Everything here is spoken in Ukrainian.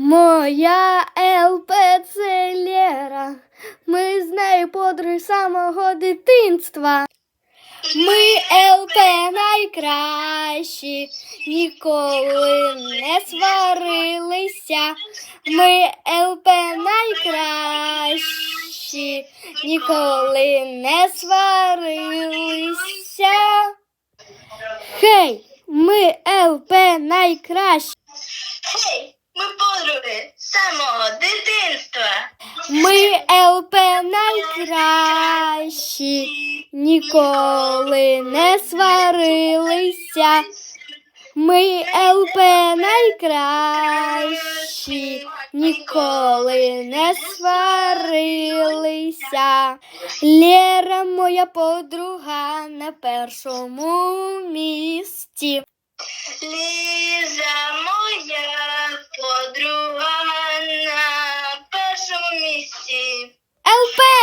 Моя ЛП це Лера. Ми з нею подруги самого дитинства. Ми ЛП найкращі, ніколи не сварилися. Ми ЛП найкращі, ніколи не сварилися. Хей, ми ЛП найкращі. Гей, ми подруги з самого дитинства. Ми ЛП найкращі, ніколи не сварилися. Ми ЛП найкращі, ніколи не сварилися. Лера, моя подруга на першому місці. Ліза É El pé!